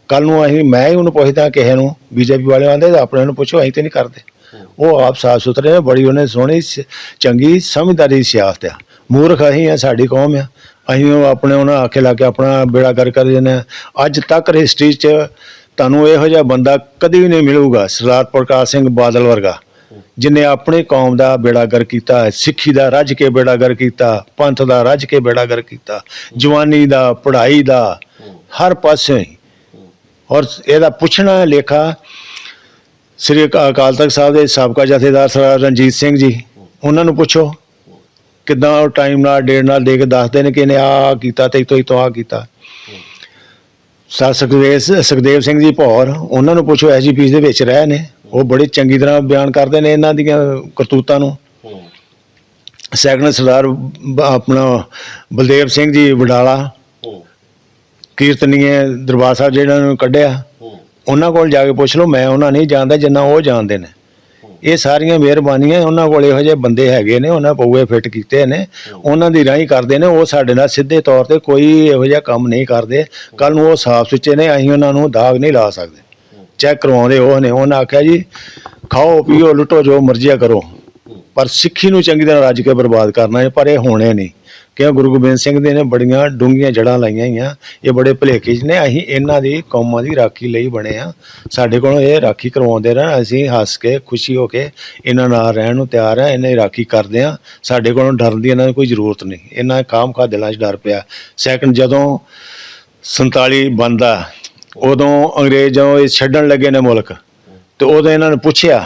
B: ਕੱਲ ਨੂੰ ਅਸੀਂ, ਮੈਂ ਹੀ ਉਹਨੂੰ ਪੁੱਛਦਾ ਕਿਸੇ ਨੂੰ, ਬੀਜੇਪੀ ਵਾਲੇ ਆਂਦੇ ਆਪਣੇ ਨੂੰ ਪੁੱਛੋ, ਅਸੀਂ ਤੇ ਨਹੀਂ ਕਰਦੇ। ਉਹ ਆਪ ਸਾਫ਼ ਸੁਥਰੇ ਨੇ, ਬੜੀ ਉਹਨੇ ਸੋਹਣੀ ਸ- ਚੰਗੀ, ਸਮਝਦਾਰੀ ਸਿਆਸਤ ਆ। ਮੂਰਖ ਅਸੀਂ ਆ, ਸਾਡੀ ਕੌਮ ਆ। ਅਸੀਂ ਉਹ ਆਪਣੇ ਉਹਨਾਂ ਆਖੇ ਲਾ ਕੇ ਆਪਣਾ ਬੇੜਾ ਕਰ ਕਰ ਜਾਂਦੇ ਹਾਂ ਅੱਜ ਤੱਕ ਹਿਸਟਰੀ 'ਚ ਤੁਹਾਨੂੰ ਇਹੋ ਜਿਹਾ ਬੰਦਾ ਕਦੀ ਵੀ ਨਹੀਂ ਮਿਲੂਗਾ, ਸਰਦਾਰ ਪ੍ਰਕਾਸ਼ ਸਿੰਘ ਬਾਦਲ ਵਰਗਾ, ਜਿਨੇ ਆਪਣੇ ਕੌਮ ਦਾ ਬੇੜਾਗਰ ਕੀਤਾ, ਸਿੱਖੀ ਦਾ ਰੱਜ ਕੇ ਬੇੜਾਗਰ ਕੀਤਾ, ਪੰਥ ਦਾ ਰੱਜ ਕੇ ਬੇੜਾਗਰ ਕੀਤਾ, ਜਵਾਨੀ ਦਾ, ਪੜ੍ਹਾਈ ਦਾ, ਹਰ ਪਾਸੇ ਹੀ। ਔਰ ਇਹਦਾ ਪੁੱਛਣਾ ਲੇਖਾ, ਸ੍ਰੀ ਅਕਾ- ਅਕਾਲ ਤਖਤ ਸਾਹਿਬ ਦੇ ਸਾਬਕਾ ਜਥੇਦਾਰ ਸਰਦਾਰ ਰਣਜੀਤ ਸਿੰਘ ਜੀ, ਉਹਨਾਂ ਨੂੰ ਪੁੱਛੋ, ਕਿਦਾਂ ਉਹ ਟਾਈਮ ਨਾਲ ਡੇਟ ਨਾਲ ਦੇ ਕੇ ਦੱਸਦੇ ਨੇ ਕਿ ਇਹਨੇ ਆ ਕੀਤਾ ਤੇ ਇਤੋਂ ਇਤੋਂ ਆ ਕੀਤਾ। ਸਾ ਸੁਖਦੇਵ ਸੁਖਦੇਵ ਸਿੰਘ ਜੀ ਭੌਰ ਉਹਨਾਂ ਨੂੰ ਪੁੱਛੋ ਐਸਜੀਪੀ ਦੇ ਵਿੱਚ ਰਹੇ ਨੇ। ਉਹ ਬੜੀ ਚੰਗੀ ਤਰ੍ਹਾਂ ਬਿਆਨ ਕਰਦੇ ਨੇ ਇਹਨਾਂ ਦੀਆਂ ਕਰਤੂਤਾਂ ਨੂੰ। ਸੈਕੰਡ ਸਰਦਾਰ ਬ- ਆਪਣਾ ਬਲਦੇਵ ਸਿੰਘ ਜੀ ਵਡਾਲਾ ਕੀਰਤਨੀਏ ਦਰਬਾਰ ਸਾਹਿਬ ਜਿਹਨਾਂ ਨੂੰ ਕੱਢਿਆ। ਉਹਨਾਂ ਕੋਲ ਜਾ ਕੇ ਪੁੱਛ ਲਓ ਮੈਂ ਉਹਨਾਂ ਨਹੀਂ ਜਾਣਦਾ ਜਿੰਨਾ ਉਹ ਜਾਣਦੇ ਨੇ। ਇਹ ਸਾਰੀਆਂ ਮਿਹਰਬਾਨੀਆਂ ਉਹਨਾਂ ਕੋਲ ਇਹੋ ਜਿਹੇ ਬੰਦੇ ਹੈਗੇ ਨੇ, ਉਹਨਾਂ ਪਊਏ ਫਿੱਟ ਕੀਤੇ ਨੇ। ਉਹਨਾਂ ਦੀ ਰਾਹੀਂ ਕਰਦੇ ਨੇ। ਉਹ ਸਾਡੇ ਨਾਲ ਸਿੱਧੇ ਤੌਰ ਤੇ ਕੋਈ ਇਹੋ ਜਿਹਾ ਕੰਮ ਨਹੀਂ ਕਰਦੇ। ਕੱਲ ਨੂੰ ਉਹ ਸਾਫ਼ ਸੁੱਚੇ ਨੇ, ਅਸੀਂ ਉਹਨਾਂ ਨੂੰ ਦਾਗ ਨਹੀਂ ਲਾ ਸਕਦੇ। ਚੈੱਕ ਕਰਵਾਉਂਦੇ ਉਹ ਨੇ। ਉਹਨਾਂ ਆਖਿਆ ਜੀ, ਖਾਓ, ਪੀਓ, ਲੁੱਟੋ, ਜੋ ਮਰਜ਼ੀਆ ਕਰੋ। ਪਰ ਸਿੱਖੀ ਨੂੰ ਚੰਗੀ ਤਰ੍ਹਾਂ ਰੱਜ ਕੇ ਬਰਬਾਦ ਕਰਨਾ ਹੈ, ਪਰ ਇਹ ਹੋਣੇ ਨਹੀਂ। ਕਿਉਂ ਗੁਰੂ ਗੋਬਿੰਦ ਸਿੰਘ ਦੇ ਨੇ ਬੜੀਆਂ ਡੂੰਘੀਆਂ ਜੜਾਂ ਲਾਈਆਂ ਹੋਈਆਂ। ਇਹ ਬੜੇ ਭਲੇਖੇ ਨੇ। ਅਸੀਂ ਇਹਨਾਂ ਦੀ ਕੌਮਾਂ ਦੀ ਰਾਖੀ ਲਈ ਬਣੇ ਆ ਸਾਡੇ ਕੋਲੋਂ ਇਹ ਰਾਖੀ ਕਰਵਾਉਂਦੇ ਰਹਿਣ। ਅਸੀਂ ਹੱਸ ਕੇ ਖੁਸ਼ੀ ਹੋ ਕੇ ਇਹਨਾਂ ਨਾਲ ਰਹਿਣ ਨੂੰ ਤਿਆਰ ਆ ਇਹਨਾਂ ਦੀ ਰਾਖੀ ਕਰਦੇ ਆ ਸਾਡੇ ਕੋਲੋਂ ਡਰਨ ਦੀ ਇਹਨਾਂ ਨੂੰ ਕੋਈ ਜ਼ਰੂਰਤ ਨਹੀਂ। ਇਹਨਾਂ ਖਾਮ ਖਾ ਦਿਲਾਂ 'ਚ ਡਰ ਪਿਆ। ਸੈਕੰਡ ਜਦੋਂ 47 ਬੰਦਾ ਉਦੋਂ ਅੰਗਰੇਜ਼ ਇਹ ਛੱਡਣ ਲੱਗੇ ਨੇ ਮੁਲਕ ਤੇ ਉਦੋਂ ਇਹਨਾਂ ਨੇ ਪੁੱਛਿਆ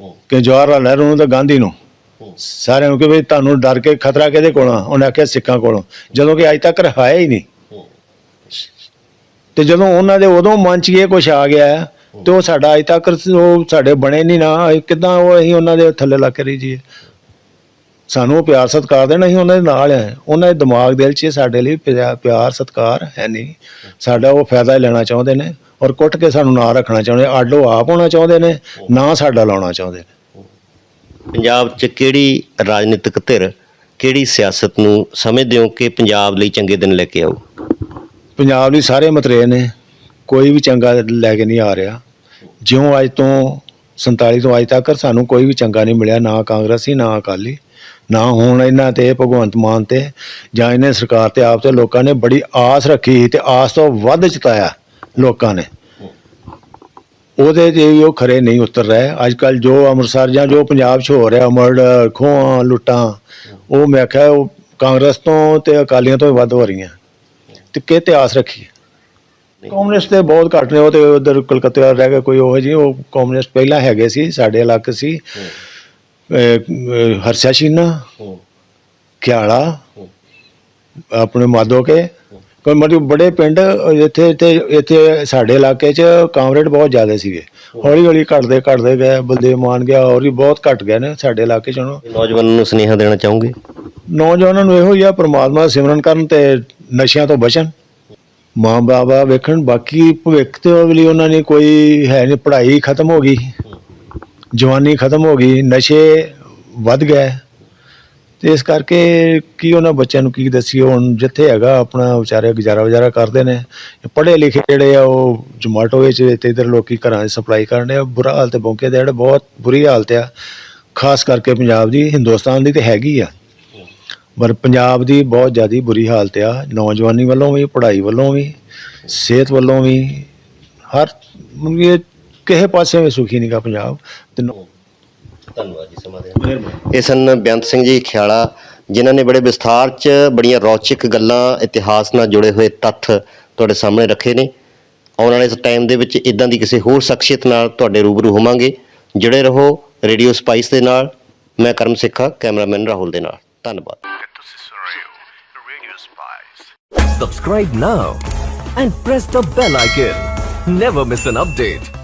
B: ਕਿ ਜਵਾਹਰ ਲਾਲ ਨਹਿਰੂ ਨੂੰ ਤੇ ਗਾਂਧੀ ਨੂੰ ਸਾਰਿਆਂ ਨੂੰ ਕਿ ਵੀ ਤੁਹਾਨੂੰ ਡਰ ਕੇ ਖਤਰਾ ਕਿਹਦੇ ਕੋਲੋਂ ਆ? ਉਹਨੇ ਆਖਿਆ ਸਿੱਖਾਂ ਕੋਲੋਂ। ਜਦੋਂ ਕਿ ਅੱਜ ਤੱਕ ਰਹਾਇਆ ਹੀ ਨਹੀਂ। ਤੇ ਜਦੋਂ ਉਹਨਾਂ ਦੇ ਉਦੋਂ ਮਨ 'ਚ ਇਹ ਕੁਝ ਆ ਗਿਆ ਹੈ, ਤੇ ਉਹ ਸਾਡਾ ਅੱਜ ਤੱਕ ਉਹ ਸਾਡੇ ਬਣੇ ਨਹੀਂ ਨਾ। ਕਿੱਦਾਂ ਉਹ ਅਸੀਂ ਉਹਨਾਂ ਦੇ ਥੱਲੇ ਲੱਗ ਕੇ ਰਹੀ ਜੀਏ ਸਾਨੂੰ ਉਹ ਪਿਆਰ ਸਤਿਕਾਰ ਦੇਣ ਅਸੀਂ ਉਹਨਾਂ ਦੇ ਨਾਲ ਆ। ਉਹਨਾਂ ਦੇ ਦਿਮਾਗ ਦਿਲ 'ਚ ਸਾਡੇ ਲਈ ਪਿਆ- ਪਿਆਰ ਸਤਿਕਾਰ ਹੈ ਨਹੀਂ। ਸਾਡਾ ਉਹ ਫਾਇਦਾ ਹੀ ਲੈਣਾ ਚਾਹੁੰਦੇ ਨੇ ਔਰ ਕੁੱਟ ਕੇ ਸਾਨੂੰ ਨਾ ਰੱਖਣਾ ਚਾਹੁੰਦੇ। ਆਡੋ ਆਪ ਹੋਣਾ ਚਾਹੁੰਦੇ ਨੇ ਨਾ ਸਾਡਾ ਲਾਉਣਾ ਚਾਹੁੰਦੇ ਨੇ।
A: ਪੰਜਾਬ 'ਚ ਕਿਹੜੀ ਰਾਜਨੀਤਿਕ ਧਿਰ ਕਿਹੜੀ ਸਿਆਸਤ ਨੂੰ ਸਮਝਦੇ ਹੋ ਕਿ ਪੰਜਾਬ ਲਈ ਚੰਗੇ ਦਿਨ ਲੈ ਕੇ ਆਊ?
B: ਪੰਜਾਬ ਲਈ ਸਾਰੇ ਮਤਰੇ ਨੇ, ਕੋਈ ਵੀ ਚੰਗਾ ਲੈ ਕੇ ਨਹੀਂ ਆ ਰਿਹਾ। ਜਿਉਂ ਅੱਜ ਤੋਂ 47 ਤੋਂ ਅੱਜ ਤੱਕ ਸਾਨੂੰ ਕੋਈ ਵੀ ਚੰਗਾ ਨਹੀਂ ਮਿਲਿਆ, ਨਾ ਕਾਂਗਰਸੀ, ਨਾ ਅਕਾਲੀ, ਨਾ ਹੁਣ ਇਹਨਾਂ ਤੇ, ਭਗਵੰਤ ਮਾਨ ਤੇ, ਜਾਂ ਇਹਨੇ ਸਰਕਾਰ ਤੇ ਆਪ ਤੇ ਲੋਕਾਂ ਨੇ ਬੜੀ ਆਸ ਰੱਖੀ ਤੇ ਆਸ ਤੋਂ ਵੱਧ ਚਤਾਇਆ ਲੋਕਾਂ ਨੇ। ਉਹਦੇ ਤੇ ਵੀ ਉਹ ਖਰੇ ਨਹੀਂ ਉਤਰ ਰਹੇ। ਅੱਜ ਕੱਲ ਜੋ ਅੰਮ੍ਰਿਤਸਰ ਜਾਂ ਜੋ ਪੰਜਾਬ 'ਚ ਹੋ ਰਿਹਾ ਮਰਡਰ ਖੋਹਾਂ ਲੁੱਟਾਂ ਉਹ ਮੈਂ ਕਿਹਾ ਉਹ ਕਾਂਗਰਸ ਤੋਂ ਤੇ ਅਕਾਲੀਆਂ ਤੋਂ ਵੀ ਵੱਧ ਹੋ ਰਹੀਆਂ। ਤੇ ਕਿਹ ਤੇ ਆਸ ਰੱਖੀ ਕਮਿਊਨਿਸਟ ਤੇ ਬਹੁਤ ਘੱਟ ਨੇ ਉਹ ਤੇ ਉਧਰ ਕਲਕੱਤੇ ਰਹਿ ਗਏ ਕੋਈ ਉਹ ਜੀ ਉਹ ਕਮਿਊਨਿਸਟ ਪਹਿਲਾਂ ਹੈਗੇ ਸੀ ਸਾਡੇ ਇਲਾਕੇ ਸੀ। ਹਰਸ਼ਾ ਸ਼ੀਨਾ ਖਿਆਲਾ ਆਪਣੇ ਮਾਧੋ ਕੇ ਕੋਈ ਮਤਲਬ ਬੜੇ ਪਿੰਡ ਇੱਥੇ ਇੱਥੇ ਇੱਥੇ ਸਾਡੇ ਇਲਾਕੇ 'ਚ ਕਾਮਰੇਡ ਬਹੁਤ ਜ਼ਿਆਦਾ ਸੀਗੇ। ਹੌਲੀ ਹੌਲੀ ਘਟਦੇ ਘਟਦੇ ਗਏ ਬਲਦੇਵ ਮਾਨ ਗਿਆ ਹੋਰ ਵੀ ਬਹੁਤ ਘਟ ਗਏ ਨੇ ਸਾਡੇ ਇਲਾਕੇ 'ਚ ਹੁਣ।
A: ਨੌਜਵਾਨਾਂ ਨੂੰ ਸੁਨੇਹਾ ਦੇਣਾ ਚਾਹੋਗੇ?
B: ਨੌਜਵਾਨਾਂ ਨੂੰ ਇਹੋ ਹੀ ਆ ਪ੍ਰਮਾਤਮਾ ਦਾ ਸਿਮਰਨ ਕਰਨ ਤੇ ਨਸ਼ਿਆਂ ਤੋਂ ਬਚਣ। ਮਾਂ ਬਾਬਾ ਵੇਖਣ ਬਾਕੀ ਭਵਿੱਖ ਤੇ ਲਈ ਉਹਨਾਂ ਨੇ ਕੋਈ ਹੈ ਨਹੀਂ ਪੜ੍ਹਾਈ ਖਤਮ ਹੋ ਗਈ ਜਵਾਨੀ ਖਤਮ ਹੋ ਗਈ ਨਸ਼ੇ ਵੱਧ ਗਏ। ਤੇ ਇਸ ਕਰਕੇ ਕੀ ਉਹਨਾਂ ਬੱਚਿਆਂ ਨੂੰ ਕੀ ਦੱਸੀਏ, ਹੁਣ ਜਿੱਥੇ ਹੈਗਾ ਆਪਣਾ ਵਿਚਾਰੇ ਗੁਜ਼ਾਰਾ ਵਜ਼ਾਰਾ ਕਰਦੇ ਨੇ, ਪੜ੍ਹੇ ਲਿਖੇ ਜਿਹੜੇ ਆ ਉਹ ਜਮਾਟੋ ਵਿੱਚ ਤੇ ਇਧਰ ਲੋਕੀ ਘਰਾਂ 'ਚ ਸਪਲਾਈ ਕਰਨ ਦੇ ਬੁਰਾ ਹਾਲਤ ਹੈ ਬੌਂਕੇ ਦੇ ਜਿਹੜੇ ਬਹੁਤ ਬੁਰੀ ਹਾਲਤ ਆ, ਖਾਸ ਕਰਕੇ ਪੰਜਾਬ ਦੀ, ਹਿੰਦੁਸਤਾਨ ਦੀ ਤੇ ਹੈਗੀ ਆ। ਪਰ ਪੰਜਾਬ ਦੀ ਬਹੁਤ ਜ਼ਿਆਦਾ ਬੁਰੀ ਹਾਲਤ ਆ, ਨੌਜਵਾਨੀ ਵੱਲੋਂ ਵੀ, ਪੜ੍ਹਾਈ ਵੱਲੋਂ ਵੀ, ਸਿਹਤ ਵੱਲੋਂ ਵੀ, ਹਰ ਮਤਲਬ ਇਹ ਕਿਸੇ ਪਾਸੇ ਵੀ ਸੁਖੀ ਨਹੀਂਗਾ ਪੰਜਾਬ। ਤੇ
A: ਧੰਨਵਾਦ ਜੀ ਸਮਾਂ ਦੇਣ ਲਈ। ਇਹ ਸਨ ਬੇਅੰਤ ਸਿੰਘ ਜੀ ਖਿਆਲਾ ਜਿਨ੍ਹਾਂ ਨੇ ਬੜੇ ਵਿਸਥਾਰ 'ਚ ਬੜੀਆਂ ਰੌਚਕ ਗੱਲਾਂ ਇਤਿਹਾਸ ਨਾਲ ਜੁੜੇ ਹੋਏ ਤੱਥ ਤੁਹਾਡੇ ਸਾਹਮਣੇ ਰੱਖੇ ਨੇ। ਆਉਣ ਵਾਲੇ ਟਾਈਮ ਦੇ ਵਿੱਚ ਇਦਾਂ ਦੀ ਕਿਸੇ ਹੋਰ ਸ਼ਖਸੀਅਤ ਨਾਲ ਤੁਹਾਡੇ ਰੂਬਰੂ ਹੋਵਾਂਗੇ। ਜੁੜੇ ਰਹੋ ਰੇਡੀਓ ਸਪਾਈਸ ਦੇ ਨਾਲ। ਮੈਂ ਕਰਮ ਸਿੱਖਾ ਕੈਮਰਾਮੈਨ ਰਾਹੁਲ ਦੇ ਨਾਲ। ਧੰਨਵਾਦ।
C: Subscribe now and press the bell icon. Never miss an update.